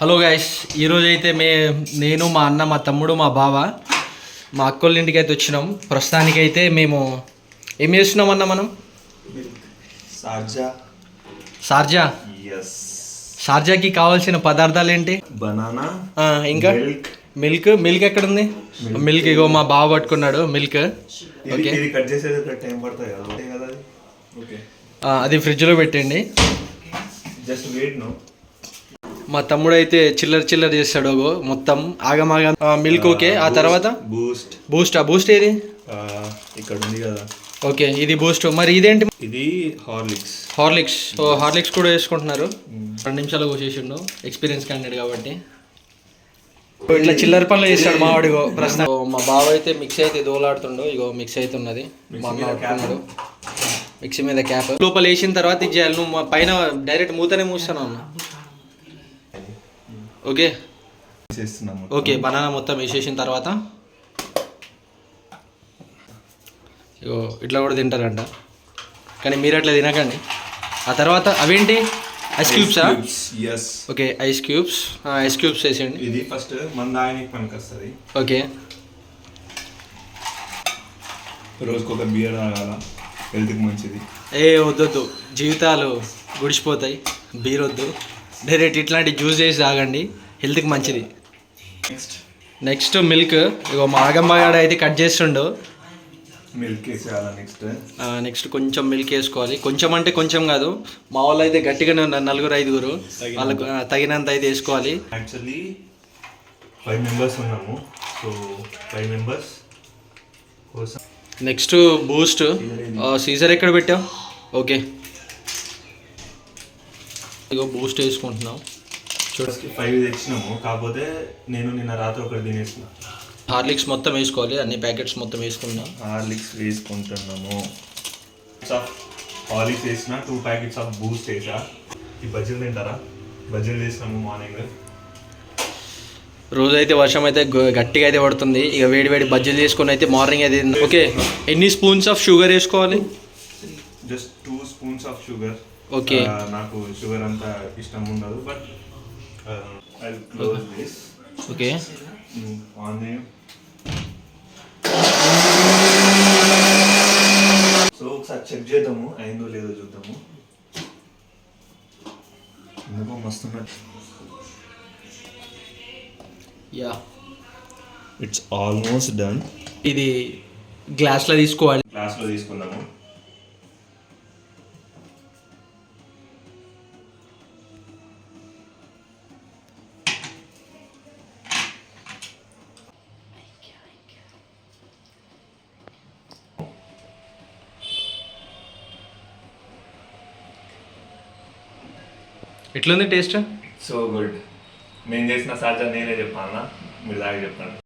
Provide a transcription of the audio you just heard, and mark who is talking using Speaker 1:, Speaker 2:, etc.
Speaker 1: Hello guys ఈరోజు అయితే మే నేను మా అన్న మా తమ్ముడు మా బావ మా అక్కోళ్ళ ఇంటికి అయితే వచ్చినాం. ప్రస్తుతానికైతే మేము ఏం చేస్తున్నాం అన్న మనం?
Speaker 2: సార్జా.
Speaker 1: సార్జా? సార్జాకి కావాల్సిన పదార్థాలు ఏంటి
Speaker 2: బనానా
Speaker 1: ఇంకా?
Speaker 2: మిల్క్.
Speaker 1: మిల్క్? ఎక్కడ ఉంది మిల్క్. ఇగో మా బావ పట్టుకున్నాడు మిల్క్. ఓకే.
Speaker 2: కట్ టైం కదా అది?
Speaker 1: ఫ్రిడ్జ్లో పెట్టండి.
Speaker 2: జస్ట్ వెయిట్ నో
Speaker 1: మా తమ్ముడు అయితే చిల్లర చిల్లర చేస్తాడు మొత్తం ఆగమాగం. మిల్క్ ఓకే ఆ తర్వాత?
Speaker 2: బూస్ట్
Speaker 1: బూస్ట్ ఆ? బూస్ట్ ఏది?
Speaker 2: ఇక్కడ ఉంది కదా.
Speaker 1: ఓకే ఇది బూస్ట్ మరి ఇదేంటి?
Speaker 2: ఇది హార్లిక్స్
Speaker 1: హార్లిక్స్ ఓ హార్లిక్స్ కూడా వేసుకుంటున్నారు. రెండు నిమిషాలు కూసేసిండు ఎక్స్పీరియన్స్ క్యాండిడేట్ కాబట్టి. ఓ, ఇట్లా చిల్లర పనులు చేస్తాడు మా వాడిగో ఓ, మా బావ అయితే మిక్సీ అయితే దోలాడుతుండు. ఇగో మిక్సీ అయితే ఉన్నది. మా అన్న పట్టుకున్నాడు. మిక్సీ మీద క్యాప్ లోపల వేసిన తర్వాత ఇది చేయాలి. నువ్వు మా పైన డైరెక్ట్ మూతనే మూస్తాను అన్న? ఓకే. ఓకే బనానా మొత్తం వేసేసిన తర్వాత. ఇగో ఇట్లా కూడా తింటారంట. కానీ మీరు అట్లా తినకండి. ఆ తర్వాత అవేంటి? Ice క్యూబ్సా
Speaker 2: yes
Speaker 1: okay ice cubes ice cubes వేసేయండి.
Speaker 2: ఇది ఫస్ట్ మన దానికి పనికి వస్తుంది
Speaker 1: ఓకే.
Speaker 2: రోజుకి ఒక బియర్ తాగాల హెల్త్కి మంచిది.
Speaker 1: ఏ వద్దొద్దు. జీవితాలు గుడిచిపోతాయి. బీర్ వద్దు డైరెక్ట్ ఇట్లాంటి జ్యూస్ చేసి తాగండి. హెల్త్కి మంచిది.
Speaker 2: నెక్స్ట్
Speaker 1: నెక్స్ట్ మిల్క్ ఇగో మా ఆగమ్మగాడు అయితే కట్ చేస్తుండు.
Speaker 2: మిల్క్ వేసేయాల నెక్స్ట్
Speaker 1: నెక్స్ట్ కొంచెం మిల్క్ వేసుకోవాలి. కొంచెం అంటే కొంచెం కాదు. మా వాళ్ళు అయితే గట్టిగానే ఉన్నారు నలుగురు ఐదుగురు. వాళ్ళకు తగినంత అయితే వేసుకోవాలి.
Speaker 2: యాక్చువల్లీ ఫైవ్ మెంబర్స్ ఉన్నాము. సో ఫైవ్ మెంబర్స్ కోసం
Speaker 1: నెక్స్ట్ బూస్ట్ సీజర్ ఎక్కడ పెట్టావు? ఓకే ఇగో బూస్ట్ వేసుకుంటున్నాం. చూడ
Speaker 2: ఫైవ్ తెచ్చినాము కాకపోతే నేను నిన్న రాత్రి ఒకటి తినేసిన.
Speaker 1: హార్లిక్స్ మొత్తం వేసుకోవాలి అన్ని ప్యాకెట్స్ మొత్తం వేసుకున్నాం
Speaker 2: హార్లిక్స్ వేసుకుంటున్నాము. ఆఫ్ హార్లిక్స్ వేసిన టూ ప్యాకెట్స్ ఆఫ్ బూస్ట్ వేసా. ఈ బజ్జీలు తింటారా? బజ్జీలు చేసినాము మార్నింగ్
Speaker 1: రోజు అయితే వర్షం అయితే గట్టిగా అయితే పడుతుంది. ఇక వేడి వేడి బజ్జీలు చేసుకొని అయితే మార్నింగ్ అయితే. ఓకే ఎన్ని స్పూన్స్ ఆఫ్ షుగర్ వేసుకోవాలి?
Speaker 2: Just two spoons of sugar
Speaker 1: okay.
Speaker 2: నాకు షుగర్ అంత ఇష్టం ఉండదు but I close this.
Speaker 1: Okay.
Speaker 2: On so ఒకసారి చెక్ చేద్దాము అయిందో లేదో చూద్దాము. ఎందుకో మస్తున్నట్టు.
Speaker 1: యా.
Speaker 2: ఇట్స్ ఆల్మోస్ట్ డన్
Speaker 1: ఇది గ్లాస్లో తీసుకోవాలి.
Speaker 2: క్లాస్లో తీసుకుందాము.
Speaker 1: ఎట్లుంది టేస్ట్?
Speaker 2: సో గుడ్ నేను చేసిన సార్జా నేనే చెప్పాను మీరు దాకా చెప్పండి.